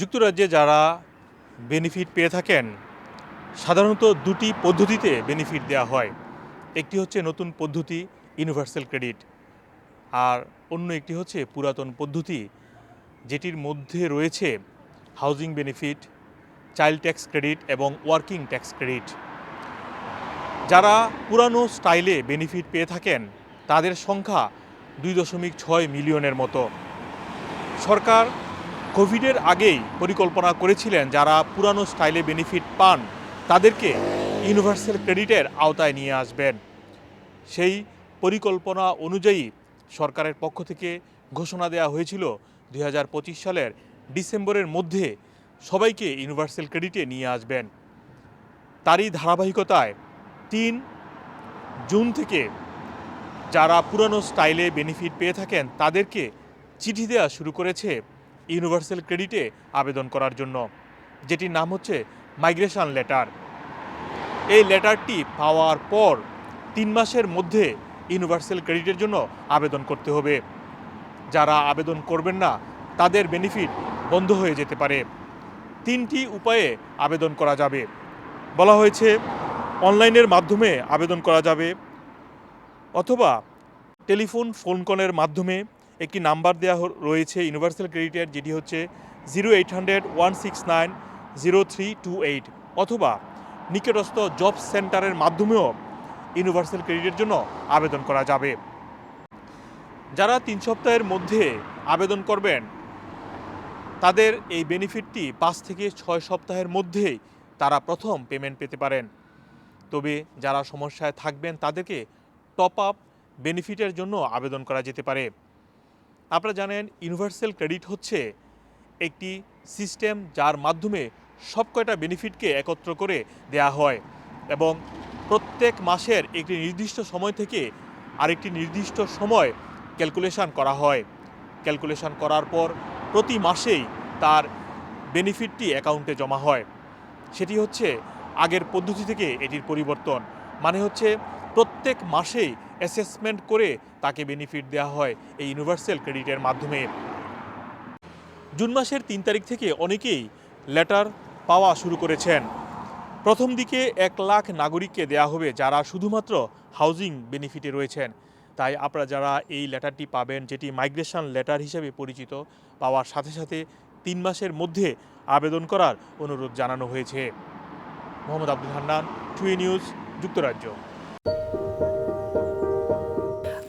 যুক্তরাজ্যে যারা বেনিফিট পেয়ে থাকেন, সাধারণত দুটি পদ্ধতিতে বেনিফিট দেওয়া হয়। একটি হচ্ছে নতুন পদ্ধতি ইউনিভার্সাল ক্রেডিট আর অন্য একটি হচ্ছে পুরাতন পদ্ধতি, যেটির মধ্যে রয়েছে housing benefit child tax credit এবং ওয়ার্কিং ট্যাক্স ক্রেডিট যারা পুরানো স্টাইলে বেনিফিট পেয়ে থাকেন, তাদের সংখ্যা দুই দশমিক ছয় মিলিয়নের মতো। সরকার কোভিডের আগেই পরিকল্পনা করেছিলেন যারা পুরানো স্টাইলে বেনিফিট পান, তাদেরকে ইউনিভার্সাল ক্রেডিটের আওতায় নিয়ে আসবেন। সেই পরিকল্পনা অনুযায়ী সরকারের পক্ষ থেকে ঘোষণা দেওয়া হয়েছিল দু হাজার পঁচিশ সালের ডিসেম্বরের মধ্যে সবাইকে ইউনিভার্সাল ক্রেডিটে নিয়ে আসবেন। তারই ধারাবাহিকতায় তিন জুন থেকে যারা পুরানো স্টাইলে বেনিফিট পেয়ে থাকেন, তাদেরকে চিঠি দেওয়া শুরু করেছে ইউনিভার্সাল ক্রেডিটে আবেদন করার জন্য। যেটির নাম হচ্ছে মাইগ্রেশন লেটার। এই লেটারটি পাওয়ার পর তিন মাসের মধ্যে ইউনিভার্সাল ক্রেডিটের জন্য আবেদন করতে হবে। যারা আবেদন করবেন না, তাদের বেনিফিট বন্ধ হয়ে যেতে পারে। তিনটি উপায়ে আবেদন করা যাবে। বলা হয়েছে, অনলাইনের মাধ্যমে আবেদন করা যাবে অথবা টেলিফোন, ফোন কলের মাধ্যমে একটি নাম্বার দেওয়া রয়েছে ইউনিভার্সাল ক্রেডিটের, যেটি হচ্ছে zero eight hundred one six nine zero three two eight, অথবা নিকটস্থ জব সেন্টারের মাধ্যমেও ইউনিভার্সাল ক্রেডিটের জন্য আবেদন করা যাবে। যারা তিন সপ্তাহের মধ্যে আবেদন করবেন, তাদের এই বেনিফিটটি পাঁচ থেকে ছয় সপ্তাহের মধ্যেই তারা প্রথম পেমেন্ট পেতে পারেন। তবে যারা সমস্যায় থাকবেন, তাদেরকে টপ আপ বেনিফিটের জন্য আবেদন করা যেতে পারে। আপনারা জানেন ইউনিভার্সাল ক্রেডিট হচ্ছে একটি সিস্টেম যার মাধ্যমে সব কয়টা বেনিফিটকে একত্র করে দেয়া হয় এবং প্রত্যেক মাসের একটি নির্দিষ্ট সময় থেকে আরেকটি নির্দিষ্ট সময় ক্যালকুলেশন করা হয়। ক্যালকুলেশন করার পর প্রতি মাসেই তার বেনিফিটটি অ্যাকাউন্টে জমা হয়। সেটি হচ্ছে আগের পদ্ধতি থেকে এটির পরিবর্তন। মানে হচ্ছে প্রত্যেক মাসেই অ্যাসেসমেন্ট করে তাকে বেনিফিট দেওয়া হয় এই ইউনিভার্সাল ক্রেডিটের মাধ্যমে। জুন মাসের তিন তারিখ থেকে অনেকেই লেটার পাওয়া শুরু করেছেন। প্রথম দিকে এক লাখ নাগরিককে দেয়া হবে যারা শুধুমাত্র হাউজিং বেনিফিটে রয়েছেন। তাই আপনারা যারা এই লেটারটি পাবেন, যেটি মাইগ্রেশন লেটার হিসেবে পরিচিত, পাওয়ার সাথে সাথে তিন মাসের মধ্যে আবেদন করার অনুরোধ জানানো হয়েছে। মোহাম্মদ আব্দুল হান্নান টুই নিউজ, যুক্তরাজ্য।